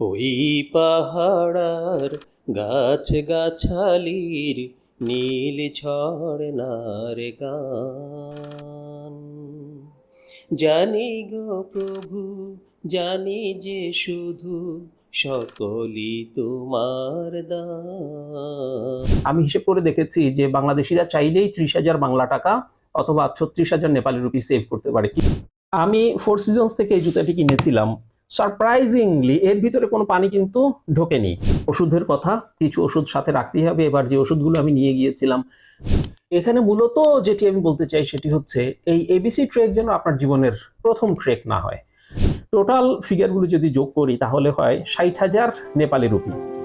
ওই পাহাড়ার গাছ গাছালির নীল ঝর্ণার গান। জানি গো প্রভু, জানি যে শুধু সকলই তোমার আমি হিসেব করে দেখেছি যে বাংলাদেশিরা চাইলেই ত্রিশ হাজার বাংলা টাকা অথবা ছত্রিশ হাজার নেপালি রুপি সেভ করতে পারে। আমি ফোর সিজনস থেকে এই জুতাটি কিনেছিলাম। সারপ্রাইজিংলি এর ভিতরে কোনো পানি কিন্তু ঢোকেনি। ওষুধের কথা, কিছু ওষুধ সাথে রাখতেই হবে। এবার যে ওষুধগুলো আমি নিয়ে গিয়েছিলাম, এখানে মূলত যেটি আমি বলতে চাই সেটি হচ্ছে, এই এবিসি ট্রেক যেন আপনার জীবনের প্রথম ট্রেক না হয়। টোটাল ফিগারগুলো যদি যোগ করি, তাহলে হয় ষাট হাজার নেপালি রুপি।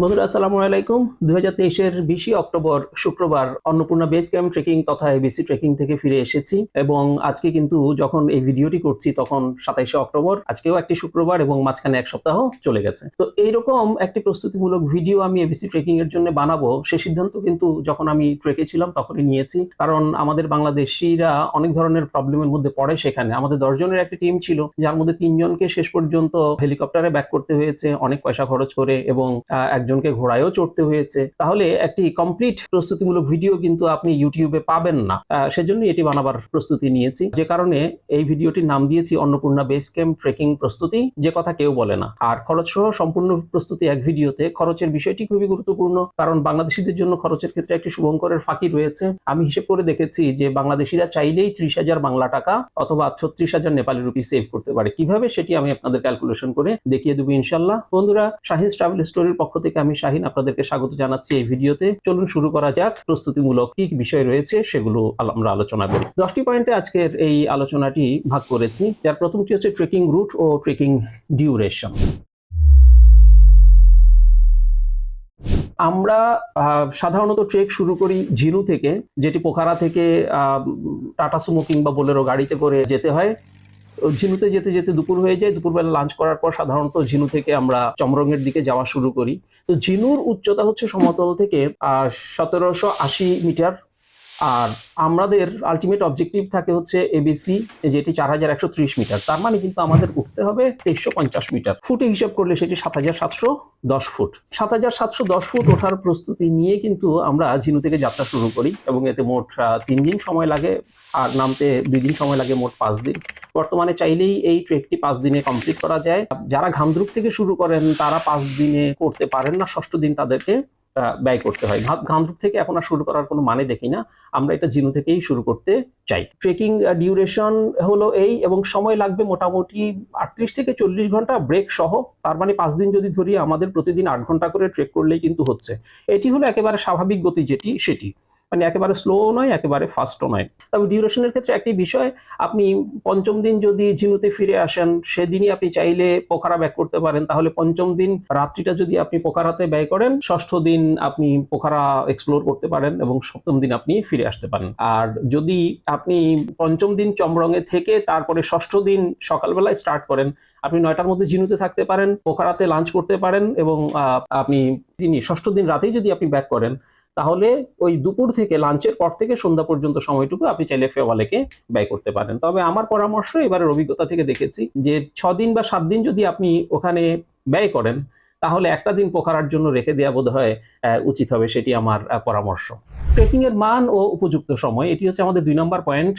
বন্ধুরা আসসালামু আলাইকুম। দুই হাজার তেইশের বিশে অক্টোবর শুক্রবার অন্নপূর্ণা বেস ক্যাম্প ট্রেকিং তথা এবিসি ট্রেকিং থেকে ফিরে এসেছি এবং আজকে কিন্তু যখন এই ভিডিওটি করছি তখন সাতাইশে অক্টোবর আজকেও একটি শুক্রবার এবং মাঝখানে এক সপ্তাহ চলে গেছে। তো এইরকম একটি প্রস্তুতিমূলক ভিডিও আমি এবিসি ট্রেকিং এর জন্য বানাবো সে সিদ্ধান্ত কিন্তু যখন আমি ট্রেকে ছিলাম তখনই নিয়েছি। কারণ আমাদের বাংলাদেশিরা অনেক ধরনের প্রবলেমের মধ্যে পড়ে সেখানে। আমাদের দশজনের একটি টিম ছিল যার মধ্যে তিনজনকে শেষ পর্যন্ত হেলিকপ্টারে ব্যাক করতে হয়েছে অনেক পয়সা খরচ করে এবং আহ, একজনকে ঘোড়ায়ও চড়তে হয়েছে। তাহলে একটি কমপ্লিট প্রস্তুতিমূলক ভিডিও কিন্তু আপনি ইউটিউবে পাবেন না। সেজন্য এটি বানাবার প্রস্তুতি নিয়েছি। যে কারণে এই ভিডিওটির নাম দিয়েছি অন্নপূর্ণা বেস ক্যাম্প ট্রেকিং প্রস্তুতি, যে কথা কেউ বলে না। আর খরচ সহ সম্পূর্ণ প্রস্তুতি এক ভিডিওতে খরচের বিষয়টি খুবই গুরুত্বপূর্ণ, কারণ বাংলাদেশিদের জন্য খরচের ক্ষেত্রে একটি শুভঙ্করের ফাঁকি রয়েছে। আমি হিসেব করে দেখেছি যে বাংলাদেশিরা চাইলেই ত্রিশ হাজার বাংলা টাকা অথবা ছত্রিশ হাজার নেপালি রুপি সেভ করতে পারে। কীভাবে সেটি আমি আপনাদের ক্যালকুলেশন করে দেখিয়ে দেবো ইনশাল্লাহ বন্ধুরা শাহিদ ট্রাভেল স্টোরির পক্ষ থেকে আমি শাহিন আপনাদেরকে স্বাগত জানাচ্ছি এই ভিডিওতে। চলুন শুরু করা যাক। প্রস্তুতিমূলক কি বিষয় রয়েছে সেগুলো আমরা আলোচনা করি। দশটি পয়েন্টে আজকের এই আলোচনাটি ভাগ করেছি। যার প্রথমটি হচ্ছে ট্রেকিং রুট ও ট্রেকিং ডিউরেশন আমরা সাধারণত ট্রেক শুরু করি ঝিনু থেকে, যেটি পোখারা থেকে টাটা সুমো কিংবা বোলেরো গাড়িতে করে যেতে হয়। ঝিনুতে যেতে যেতে দুপুর হয়ে যায়। দুপুরবেলা লাঞ্চ করার পর সাধারণত ঝিনু থেকে আমরা চমরঙের দিকে যাওয়া শুরু করি। তো ঝিনুর উচ্চতা হচ্ছে সমতল থেকে, আহ, সতেরোশো আশি মিটার আর আমাদের আলটিমেট অবজেক্টিভ থাকে হচ্ছে এবিসি যেটি চার হাজার একশো ত্রিশ মিটার। তার মানে কিন্তু আমাদের উঠতে হবে তেইশশো পঞ্চাশ মিটার। ফুটে হিসাব করলে সেটি সাত হাজার সাতশো দশ ফুট। সাত হাজার সাতশো দশ ফুট ওঠার প্রস্তুতি নিয়ে কিন্তু আমরা ঝিনু থেকে যাত্রা শুরু করি এবং এতে মোট তিন দিন সময় লাগে আর নামতে দুই দিন সময় লাগে মোট পাঁচ দিন। বর্তমানে চাইলেই এই ট্রেকটি পাঁচ দিনে কমপ্লিট করা যায়। যারা ঘামদ্রুপ থেকে শুরু করেন, তারা পাঁচ দিনে করতে পারেন না, ষষ্ঠ দিন তাদেরকে ব্যয় করতে হয়। ঘা- থেকে এখন আর শুরু করার কোনো মানে দেখি না। আমরা এটা জিনু থেকেই শুরু করতে চাই। ট্রেকিং ডিউরেশন হলো এই এবং সময় লাগবে মোটামুটি আটত্রিশ থেকে চল্লিশ ঘণ্টা ব্রেক সহ। তার মানে পাঁচ দিন যদি ধরি, আমাদের প্রতিদিন আট ঘণ্টা করে ট্রেক করলেই কিন্তু হচ্ছে। এটি হলো একেবারে স্বাভাবিক গতি যেটি, সেটি। মানে একেবারে স্লো নয়, একেবারে ফাস্টও নয়। তবে ডিউরেশনের ক্ষেত্রে একটি বিষয়, আপনি পঞ্চম দিন যদি ঝিনুতে ফিরে আসেন, সেদিনই আপনি চাইলে পোখারা ব্যাক করতে পারেন। তাহলে পঞ্চম দিন রাত্রিটা যদি আপনি পোখারাতে ব্যয় করেন, ষষ্ঠ দিন আপনি পোখারা এক্সপ্লোর করতে পারেন এবং সপ্তম দিন আপনি ফিরে আসতে পারেন। আর যদি আপনি পঞ্চম দিন চমরঙে থেকে তারপরে ষষ্ঠ দিন সকালবেলায় স্টার্ট করেন, আপনি নয়টার মধ্যে ঝিনুতে থাকতে পারেন পোখারাতে লাঞ্চ করতে পারেন এবং আপনি তিনি ষষ্ঠ দিন রাতেই যদি আপনি ব্যাক করেন তাহলে ওই দুপুর থেকে লাঞ্চের পর থেকে সন্ধ্যা পর্যন্ত সময়টুকু আপনি চাইলে ফেওয়ালেকে ব্যয় করতে পারেন। তবে আমার পরামর্শ এবারের অভিজ্ঞতা থেকে দেখেছি যে ছদিন বা সাত দিন যদি আপনি ওখানে ব্যয় করেন, তাহলে একটা দিন পোখারার জন্য রেখে দেওয়া বোধ হয় উচিত হবে সেটি আমার পরামর্শ। ট্রেকিং এর মান ও উপযুক্ত সময়, এটি হচ্ছে আমাদের দুই নম্বর পয়েন্ট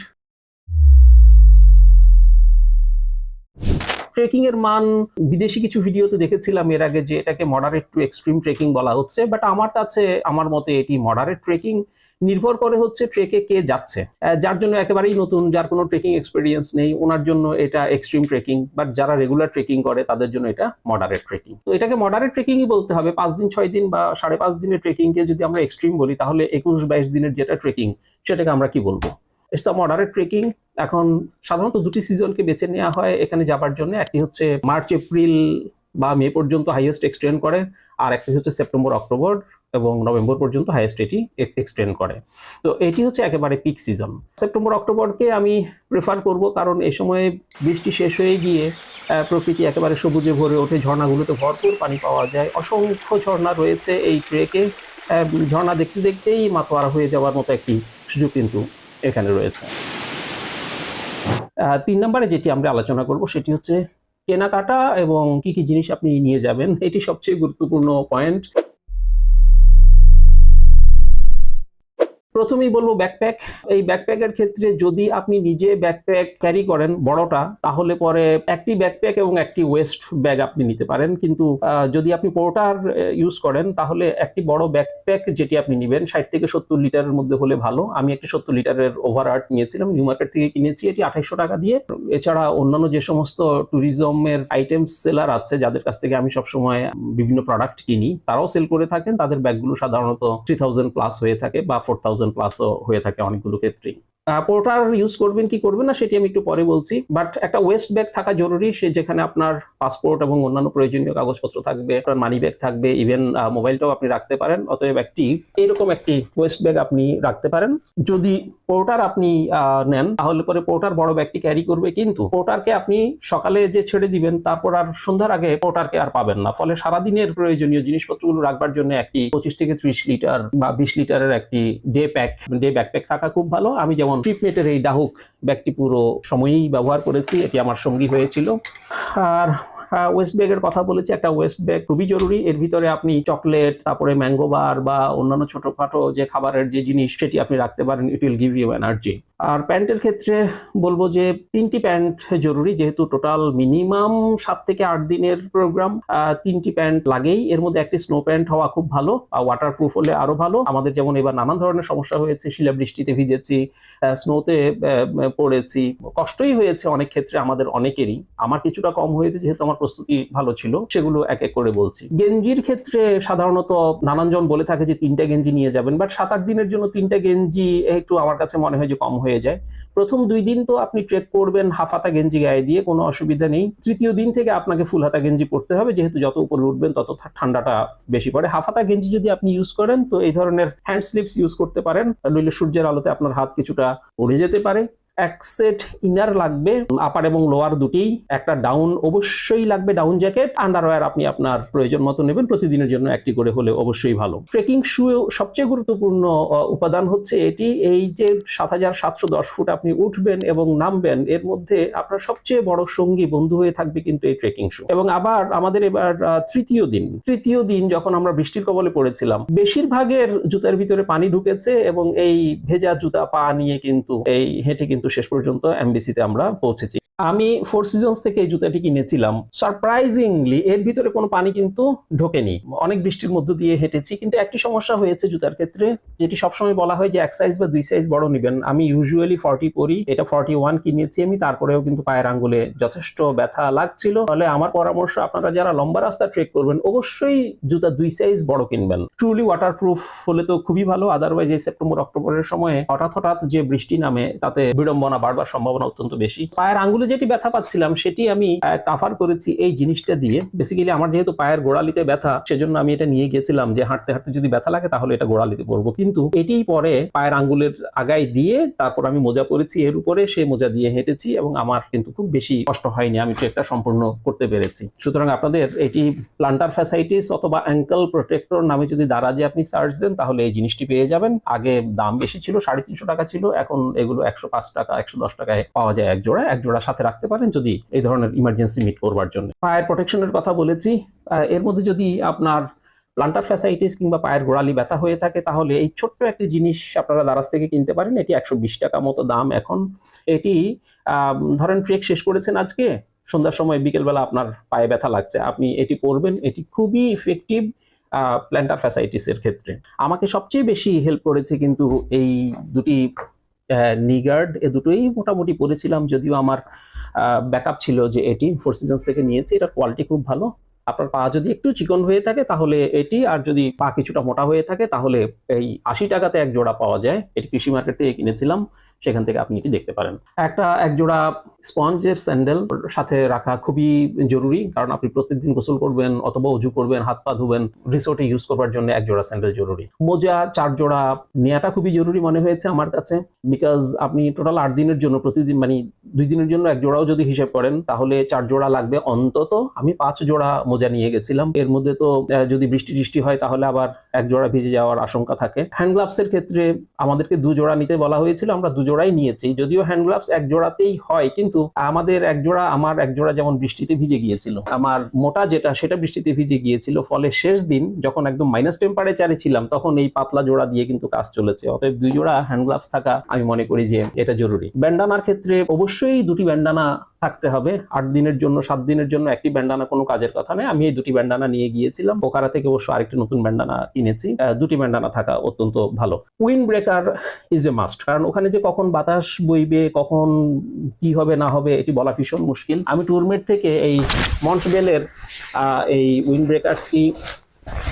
ট্রেকিং এর মান, বিদেশি কিছু ভিডিওতে দেখেছিলাম এর আগে যে এটাকে মডারেট টু এক্সট্রিম ট্রেকিং বলা হচ্ছে বাট আমার কাছে, আমার মতে এটি মডারেট ট্রেকিং নির্ভর করে হচ্ছে ট্রেকে কে যাচ্ছে। যার জন্য একেবারেই নতুন, যার কোনো ট্রেকিং এক্সপিরিয়েন্স নেই, ওনার জন্য এটা এক্সট্রিম ট্রেকিং বাট যারা রেগুলার ট্রেকিং করে, তাদের জন্য এটা মডারেট ট্রেকিং তো এটাকে মডারেট ট্রেকিংই বলতে হবে, পাঁচ দিন, ছয় দিন বা সাড়ে পাঁচ দিনের ট্রেকিংকে যদি আমরা এক্সট্রিম বলি, তাহলে একুশ বাইশ দিনের যেটা ট্রেকিং সেটাকে আমরা কি বলব? ইটস মডারেট ট্রেকিং এখন সাধারণত দুটি সিজনকে বেছে নেওয়া হয়। এখানে যাবার জন্য একটি হচ্ছে মার্চ এপ্রিল বা মে পর্যন্ত হাইয়েস্ট এক্সটেন্ড করে, আর একটি হচ্ছে সেপ্টেম্বর অক্টোবর এবং নভেম্বর পর্যন্ত হাইয়েস্ট এটি এক্সটেন্ড করে। তো এটি হচ্ছে একেবারে পিক সিজন সেপ্টেম্বর অক্টোবরকে আমি প্রেফার করব কারণ এই সময়ে বৃষ্টি শেষ হয়ে গিয়ে প্রকৃতি একেবারে সবুজে ভরে ওঠে, ঝর্ণাগুলোতে ভরপুর পানি পাওয়া যায়। অসংখ্য ঝর্ণা রয়েছে এই ট্রেকে ঝর্ণা দেখতে দেখতেই মাতোয়ারা হয়ে যাওয়ার মতো একটি সুযোগ কিন্তু এখানে রয়েছে। তিন নম্বরে যেটি আমরা আলোচনা করব সেটি হচ্ছে কেনাকাটা এবং কি কি জিনিস আপনি নিয়ে যাবেন, এটি সবচেয়ে গুরুত্বপূর্ণ পয়েন্ট প্রথমেই বলব ব্যাকপ্যাক এই ব্যাকপ্যাকের ক্ষেত্রে যদি আপনি নিজে ব্যাকপ্যাক ক্যারি করেন বড়টা, তাহলে পরে একটি ব্যাকপ্যাক এবং একটি ওয়েস্ট ব্যাগ আপনি নিতে পারেন। কিন্তু যদি আপনি পোর্টার ইউজ করেন, তাহলে একটি বড় ব্যাকপ্যাক যেটি আপনি নেবেন, ষাট থেকে সত্তর লিটারের মধ্যে হলে ভালো। আমি একটি সত্তর লিটারের ওভার আর্ট নিয়েছিলাম নিউ মার্কেট থেকে কিনেছি। এটি আঠাইশশো টাকা দিয়ে। এছাড়া অন্যান্য যে সমস্ত ট্যুরিজমের আইটেম সেলার আছে, যাদের কাছ থেকে আমি সবসময় বিভিন্ন প্রোডাক্ট কিনি, তারাও সেল করে থাকেন। তাদের ব্যাগগুলো সাধারণত থ্রি থাউজেন্ড প্লাস হয়ে থাকে বা ফোর থাউজেন্ড প্লাসও হয়ে থাকে অনেকগুলো ক্ষেত্রেই। পোর্টার ইউজ করবেন, কি করবেন না, সেটি আমি একটু পরে বলছি। বাট একটা ওয়েস্ট ব্যাগ থাকা জরুরি, সে যেখানে আপনার পাসপোর্ট এবং অন্যান্য প্রয়োজনীয় কাগজপত্র থাকবে, আপনার মানি ব্যাগ থাকবে ইভেন মোবাইলটাও আপনি রাখতে পারেন। অতএব একটি, এরকম একটি ওয়েস্ট ব্যাগ আপনি রাখতে পারেন। যদি পোর্টার আপনি নেন, তাহলে পরে পোর্টার বড় ব্যাগটি ক্যারি করবে কিন্তু পোর্টারকে আপনি সকালে যে ছেড়ে দিবেন, তারপর আর সন্ধ্যার আগে পোর্টারকে আর পাবেন না। ফলে সারাদিনের প্রয়োজনীয় জিনিসপত্রগুলো রাখবার জন্য একটি পঁচিশ থেকে ত্রিশ লিটার বা বিশ লিটারের একটি ডে প্যাক ডে ব্যাকপ্যাক থাকা খুব ভালো। আমি যেমন ট্রিপমেটের এই ডাহুক ব্যাগটি পুরো সময়ই ব্যবহার করেছি এটি আমার সঙ্গী হয়েছিল। আর ওয়েস্ট ব্যাগের কথা বলেছি, একটা ওয়েস্ট ব্যাগ খুবই জরুরি। এর ভিতরে আপনি চকলেট তারপরে ম্যাঙ্গো বার বা অন্যান্য ছোটখাটো যে খাবারের যে জিনিস, সেটি আপনি রাখতে পারেন it will give you energy আর প্যান্টের ক্ষেত্রে বলব যে, তিনটি প্যান্ট জরুরি, যেহেতু টোটাল মিনিমাম সাত থেকে আট দিনের প্রোগ্রাম তিনটি প্যান্ট লাগেই। এর মধ্যে একটি স্নো প্যান্ট হওয়া খুব ভালো, আর ওয়াটার প্রুফ হলে আরও ভালো। আমাদের যেমন এবার নানান ধরনের সমস্যা হয়েছে, শিলা বৃষ্টিতে ভিজেছি স্নোতে পড়েছি। কষ্টই হয়েছে অনেক ক্ষেত্রে আমাদের অনেকেরই। আমার কিছুটা কম হয়েছে, যেহেতু আমার প্রস্তুতি ভালো ছিল, সেগুলো এক এক করে বলছি। গেঞ্জির ক্ষেত্রে সাধারণত নানানজন বলে থাকে যে তিনটা গেঞ্জি নিয়ে যাবেন বাট সাত আট দিনের জন্য তিনটা গেঞ্জি একটু আমার কাছে মনে হয় যে কম হয়ে যায়। প্রথম দুই দিন তো আপনি ট্রেক করবেন হাফ হাতা গেঞ্জি গায়ে দিয়ে, কোনো অসুবিধা নেই। তৃতীয় দিন থেকে আপনাকে ফুল হাতা গেঞ্জি পরতে হবে, যেহেতু যত উপরে উঠবেন তত ঠান্ডাটা বেশি পড়ে। হাফ হাতা গেঞ্জি যদি আপনি ইউজ করেন, তো এই ধরনের হ্যান্ড স্লিপস ইউজ করতে পারেন, নইলে সূর্যের আলোতে আপনার হাত কিছুটা পড়ে যেতে পারে। এক সেট ইনার লাগবে আপার এবং লোয়ার দুটিই। একটা ডাউন অবশ্যই লাগবে ডাউন জ্যাকেট আন্ডারওয়্যার আপনি আপনার প্রয়োজন মতো নেবেন, প্রতিদিনের জন্য একটি করে হলে অবশ্যই ভালো। ট্রেকিং শু সবচেয়ে গুরুত্বপূর্ণ উপাদান হচ্ছে এটি। এই যে সাত হাজার সাতশো দশ ফুট আপনি উঠবেন এবং নামবেন, এর মধ্যে আপনার সবচেয়ে বড় সঙ্গী বন্ধু হয়ে থাকবে কিন্তু এই ট্রেকিং শু এবং আবার আমাদের এবার তৃতীয় দিন। তৃতীয় দিন যখন আমরা বৃষ্টির কবলে পড়েছিলাম, বেশিরভাগের জুতার ভিতরে পানি ঢুকেছে এবং এই ভেজা জুতা পা নিয়ে কিন্তু এই হেঁটে কিন্তু শেষ পর্যন্ত এমবিসিতে আমরা পৌঁছেছি। আমি ফোর সিজনস থেকে এই জুতাটি কিনেছিলাম। সারপ্রাইজিংলি এর ভিতরে কোনো পানি কিন্তু ঢোকেনি। অনেক বৃষ্টির মধ্য দিয়ে হেঁটেছি, কিন্তু একটি সমস্যা হয়েছে জুতার ক্ষেত্রে, যেটি সবসময় বলা হয় যে এক সাইজ বা দুই সাইজ বড় নেবেন। আমি ইউজুয়ালি ফর্টি পরি, এটা ফর্টি ওয়ান কিনেছি আমি, তারপরেও কিন্তু পায়ের আঙ্গুলে যথেষ্ট ব্যথা লাগছিল। তাহলে আমার পরামর্শ, আপনারা যারা লম্বা রাস্তা ট্রেক করবেন, অবশ্যই জুতা দুই সাইজ বড় কিনবেন। ট্রুলি ওয়াটার প্রুফ হলে তো খুবই ভালো আদারওয়াইজ এই সেপ্টেম্বর অক্টোবরের সময়ে হঠাৎ হঠাৎ যে বৃষ্টি নামে, তাতে বিড়ম্বনা বাড়বার সম্ভাবনা অত্যন্ত বেশি। পায়ের আঙ্গুলে যেটি ব্যথা পাচ্ছিলাম, সেটি আমি কাভার করেছি এই জিনিসটা দিয়ে। বেসিক্যালি আমার যেহেতু পায়ের গোড়ালিতে ব্যথা, সেজন্য আমি এটা নিয়ে গেছিলাম যে হাঁটতে হাঁটতে যদি ব্যথা লাগে তাহলে এটা গোড়ালিতে পরবো। কিন্তু এটি পরে পায়ের আঙ্গুলের আগায় দিয়ে তারপর আমি মোজা পরেছি, এর উপরে সেই মোজা দিয়ে হেঁটেছি এবং আমার কিন্তু খুব বেশি কষ্ট হয়নি, আমি ট্রেকটা সম্পূর্ণ করতে পেরেছি। সুতরাং আপনাদের এটি প্লান্টার ফ্যাসাইটিস অথবা অ্যাঙ্কেল প্রোটেক্টর নামে যদি দারাজে আপনি সার্চ দেন, তাহলে এই জিনিসটি পেয়ে যাবেন। আগে দাম বেশি ছিল, সাড়ে তিনশো টাকা ছিল, এখন এগুলো একশো পাঁচ টাকা, একশো দশ টাকায় পাওয়া যায় এক জোড়া এক জোড়া সাথে রাখতে পারেন যদি এই ধরনের ইমার্জেন্সি মিট করবার জন্য। পায়ের প্রোটেকশনের কথা বলেছি। এর মধ্যে যদি আপনার প্লান্টার ফ্যাসাইটিস কিংবা পায়ের গোড়ালি ব্যথা হয়ে থাকে, তাহলে এই ছোট্ট একটি জিনিস আপনারা দারাজ থেকে কিনতে পারেন। এটি একশো বিশ টাকা মতো দাম এখন। এটি ধরেন ট্রেক শেষ করেছেন আজকে, সন্ধ্যার সময় বিকেলবেলা আপনার পায়ে ব্যথা লাগছে। আপনি এটি পরবেন এটি খুবই ইফেক্টিভ প্ল্যান্টার ফ্যাসাইটিসের ক্ষেত্রে। আমাকে সবচেয়ে বেশি হেল্প করেছে কিন্তু এই দুটি নিগার্ড এ দুটোই মোটামুটি পড়েছিলাম, যদিও আমার ব্যাকআপ ছিল যে এটি ফোর সিজনস থেকে নিয়েছি, এটার কোয়ালিটি খুব ভালো। আপনার পা যদি একটু চিকন হয়ে থাকে তাহলে এটি, আর যদি পা কিছুটা মোটা হয়ে থাকে তাহলে এই আশি টাকাতে এক জোড়া পাওয়া যায়। এটি কৃষি মার্কেট থেকে কিনেছিলাম। সেখান থেকে আপনি এটি দেখতে পারেন। একটা একজোড়া স্পঞ্জের স্যান্ডেল সাথে রাখা খুবই জরুরি, কারণ আপনি প্রত্যেকদিন গোসল করবেন অথবা উজু করবেন, হাত পা ধুবেন, রিসোর্টে ইউজ করবার জন্য এক জোড়া স্যান্ডেল জরুরি। মোজা চার জোড়া নেওয়াটা খুবই জরুরি মনে হয়েছে আমার কাছে বিকজ আপনি টোটাল আট দিনের জন্য প্রতিদিন মানে দুই দিনের জন্য এক জোড়াও যদি হিসেব করেন, তাহলে চার জোড়া লাগবে অন্তত, আমি পাঁচ জোড়া মোজা নিয়ে গেছিলাম। এর মধ্যে তো যদি বৃষ্টি টিষ্টি হয় তাহলে আবার এক জোড়া ভিজে যাওয়ার আশঙ্কা থাকে। হ্যান্ড গ্লাভসের ক্ষেত্রে আমাদেরকে দু জোড়া নিতে বলা হয়েছিল, আমরা দু জোড়াই নিয়েছি, যদিও হ্যান্ড গ্লাভস এক জোড়াতেই হয়, কিন্তু আমাদের এক জোড়া, আমার এক জোড়া যেমন বৃষ্টিতে ভিজে গিয়েছিল, আমার মোটা যেটা সেটা বৃষ্টিতে ভিজে গিয়েছিল, ফলে শেষ দিন যখন একদম মাইনাস টেম্পারেচারে ছিলাম, তখন এই পাতলা জোড়া দিয়ে কিন্তু কাজ চলেছে, অতএব দুই জোড়া হ্যান্ড গ্লাভস থাকা আমি মনে করি যে এটা জরুরি। ব্যান্ডানার ক্ষেত্রে অবশ্যই দুটি ব্যান্ডানা থাকতে হবে, আট দিনের জন্য, সাত দিনের জন্য একটি ব্যান্ডানা কোনো কাজের কথা নয়, আমি এই দুটি ব্যান্ডানা নিয়ে গিয়েছিলাম, পোকারা থেকে অবশ্য আরেকটি নতুন ব্যান্ডানা কিনেছি দুটি ব্যান্ডানা থাকা অত্যন্ত ভালো। Windbreaker is a must কারণ ওখানে যে কখন বাতাস বইবে, কখন কি হবে, না হবে, এটি বলা ভীষণ মুশকিল। আমি টুরমেট থেকে এই মন্টবেলের এই উইন্ড ব্রেকারটি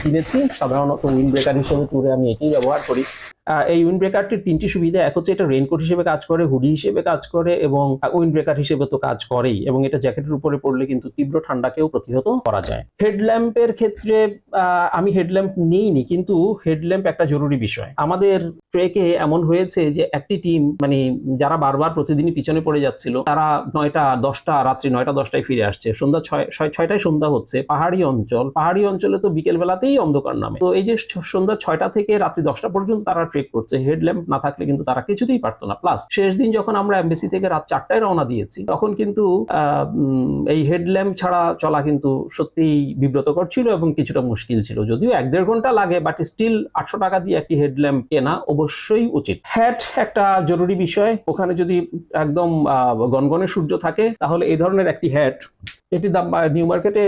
কিনেছি। সাধারণত উইন্ড ব্রেকার হিসেবে ট্যুরে আমি এটি ব্যবহার করি। এই উইন্ড ব্রেকারটির তিনটি সুবিধা, এক হচ্ছে এটা রেইনকোট হিসেবে কাজ করে, হুডি হিসেবে কাজ করে এবং উইন্ড ব্রেকার হিসেবে তো কাজ করেই এবং এটা জ্যাকেটের উপরে পড়লে কিন্তু তীব্র ঠান্ডাকেও প্রতিহত করা যায়। হেডল্যাম্পের ক্ষেত্রে আমি হেডল্যাম্প নিইনি কিন্তু হেডল্যাম্প একটা জরুরি বিষয়। আমাদের ট্রেকে এমন হয়েছে যে একটি টিম মানে যারা বারবার প্রতিদিনই পিছনে পড়ে যাচ্ছিল, তারা নয়টা দশটা, রাত্রি নয়টা দশটায় ফিরে আসছে। সন্ধ্যা ছয়, ছয়- ছয়টায় সন্ধ্যা হচ্ছে পাহাড়ি অঞ্চল। পাহাড়ি অঞ্চলে তো বিকেল বেলাতেই অন্ধকার নামে। তো এই যে সন্ধ্যা ছয়টা থেকে রাত্রি দশটা পর্যন্ত তারা ট্রেক করছে হেডল্যাম্প না থাকলে কিন্তু তারা কিছুতেই পারতো না। প্লাস শেষ দিন যখন আমরা এমবেসি থেকে রাত চারটায় রওনা দিয়েছি, তখন কিন্তু এই হেডল্যাম্প ছাড়া চলা কিন্তু সত্যিই বিব্রতকর ছিল এবং কিছুটা মুশকিল ছিল। যদিও এক দেড় ঘণ্টা লাগে বাট স্টিল আটশো টাকা দিয়ে একটি হেডল্যাম্প কেনা অবশ্যই উচিত। হ্যাট একটা জরুরি বিষয়। ওখানে যদি একদম গনগনে সূর্য থাকে, তাহলে এই ধরনের একটি হ্যাট এটির দাম নিউ মার্কেটে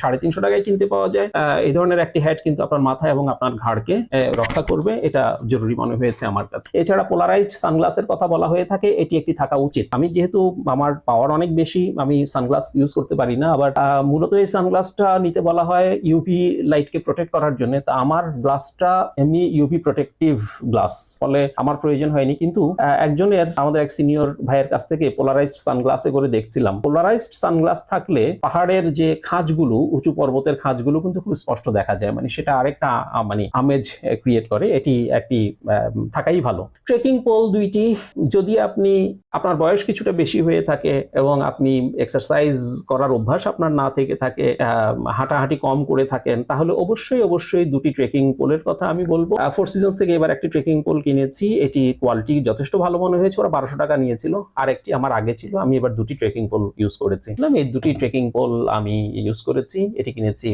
সাড়ে তিনশো টাকায় কিনতে পাওয়া যায়। এই ধরনের একটি হ্যাট কিন্তু আপনার মাথা এবং আপনার ঘাড়কে রক্ষা করবে। এটা জরুরি মনে হয়েছে আমার কাছে। এছাড়া পোলারাইজড সানগ্লাসের কথা বলা হয়ে থাকে। এটি একটি থাকা উচিত। আমি যেহেতু আমার পাওয়ার অনেক বেশি, আমি সানগ্লাস ইউজ করতে পারি না, আবার মূলত এই সানগ্লাসটা নিতে বলা হয় ইউভি লাইটকে প্রোটেক্ট করার জন্য। তা আমার গ্লাসটা এমনি ইউভি প্রোটেক্টিভ গ্লাস ফলে আমার প্রয়োজন হয়নি। কিন্তু একজনের, আমাদের এক সিনিয়র ভাইয়ের কাছ থেকে পোলারাইজড সানগ্লাসে করে দেখছিলাম। পোলারাইজড সানগ্লাস থাকলে পাহাড়ের যে খাঁজগুলো, উঁচু পর্বতের খাঁজগুলো কিন্তু খুব স্পষ্ট দেখা যায়। মানে সেটা আরেকটা মানে আমেজ ক্রিয়েট করে। এটি একটি থাকাই ভালো। ট্রেকিং পোল দুইটি, যদি আপনি, আপনার বয়স কিছুটা বেশি হয়ে থাকে এবং আপনি এক্সারসাইজ করার অভ্যাস আপনার না থেকে থাকে হাঁটাহাঁটি কম করে থাকেন, তাহলে অবশ্যই অবশ্যই দুটি ট্রেকিং পোলের কথা আমি বলব। ফোর সিজনস থেকে এবার একটি ট্রেকিং পোল কিনেছি। এটি কোয়ালিটি যথেষ্ট ভালো মনে হয়েছে। ওরা বারোশো টাকা নিয়েছিল। আর একটি আমার আগে ছিল। আমি এবার দুটি ট্রেকিং পোল ইউজ করেছি। এই দুটি ট্রেকিং পোল আমি ইউজ করেছি, এটি কিনেছি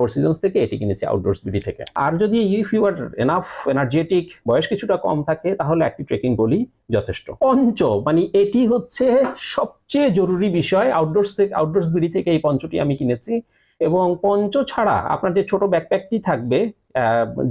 ফোর সিজনস থেকে, এটি কিনেছি আউটডোর্স বিডি থেকে। আর যদি if you are enough energetic বয়স কিছুটা কম থাকে, তাহলে একটি ট্রেকিং বলি যথেষ্ট। পঞ্চ মানে এটি হচ্ছে সবচেয়ে জরুরি বিষয় আউটডোর্স থেকে আউটডোর্স বিডি থেকে এই পঞ্চটি আমি কিনেছি। এবং পঞ্চ ছাড়া আপনার যে ছোট ব্যাকপ্যাকটি থাকবে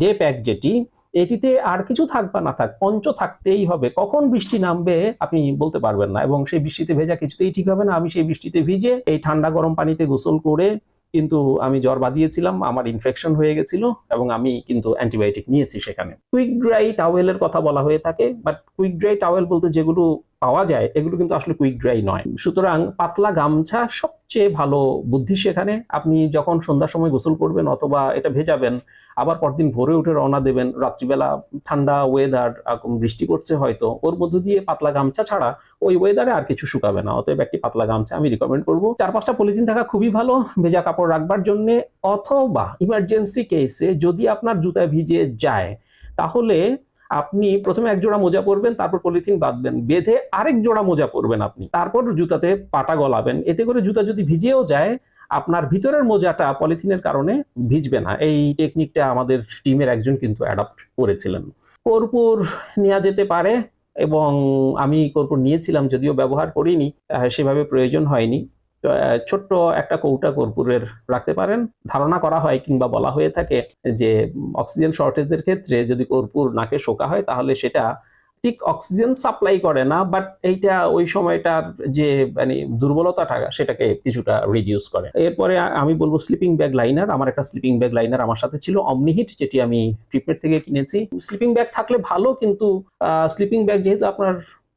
ডে প্যাক যেটি এটিতে আর কিছু থাক বা না থাক, পঞ্চ থাকতেই হবে। কখন বৃষ্টি নামবে আপনি বলতে পারবেন না এবং সেই বৃষ্টিতে ভেজা কিছুতেই ঠিক হবে না। আমি সেই বৃষ্টিতে ভিজে এই ঠান্ডা গরম পানিতে গোসল করে কিন্তু আমি জ্বর বাঁধিয়েছিলাম, আমার ইনফেকশন হয়ে গেছিল এবং আমি কিন্তু অ্যান্টিবায়োটিক নিয়েছি সেখানে। কুইক ড্রাই টাওয়েলের কথা বলা হয়ে থাকে বাট কুইক ড্রাই টাওয়েল বলতে যেগুলো পাওয়া যায়, এগুলো কিন্তু আসলে কুইক ড্রাই নয়। সুতরাং পাতলা গামছা সবচেয়ে ভালো বুদ্ধি সেখানে। আপনি যখন সন্ধ্যার সময় গোসল করবেন অথবা এটা ভেজাবেন আবার পরদিন ভোরে উঠে রওনা দেবেন। রাত্রিবেলা ঠান্ডা ওয়েদার বৃষ্টি পড়ছে হয়তো। ওর মধ্য দিয়ে পাতলা গামছা ছাড়া ওই ওয়েদারে আর কিছু শুকাবে না। অতএব একটি পাতলা গামছা আমি রিকমেন্ড করব। চার পাঁচটা পলিথিন থাকা খুবই ভালো। ভেজা কাপড় রাখবার জন্য অথবা ইমার্জেন্সি কেসে যদি আপনার জুতা ভিজে যায়, তাহলে আপনি প্রথমে এক জোড়া মোজা পরবেন, তারপর পলিথিন বাঁধবেন। বেঁধে আরেক জোড়া মোজা পরবেন আপনি। তারপর জুতাতে পাটা গলাবেন। এতে করে জুতা যদি ভিজেও যায় আপনার ভিতরের মোজাটা পলিথিনের কারণে ভিজবে না। এই টেকনিকটা আমাদের টিমের একজন কিন্তু অ্যাডাপ্ট করেছিলেন। কর্পূর নেওয়া যেতে পারে এবং আমি কর্পূর নিয়েছিলাম যদিও ব্যবহার করিনি সেভাবে প্রয়োজন হয়নি। ছোট্ট একটা কৌটা কর্পূরের রাখতে পারেন। ধারণা করা হয় কিংবা বলা হয়ে থাকে যে অক্সিজেন শর্টেজের ক্ষেত্রে যদি কর্পূর নাকে শোকা হয় তাহলে সেটা ঠিক অক্সিজেন সাপ্লাই করে না বাট এইটা ওই সময়টার যে মানে দুর্বলতা দুর্বলতাটা, সেটাকে কিছুটা রিডিউস করে। এরপরে আমি বলব স্লিপিং ব্যাগ লাইনার আমার একটা স্লিপিং ব্যাগ লাইনার আমার সাথে ছিল অমনিহিট যেটি আমি ট্রিপমেন্ট থেকে কিনেছি। স্লিপিং ব্যাগ থাকলে ভালো, কিন্তু স্লিপিং ব্যাগ যেহেতু আপনার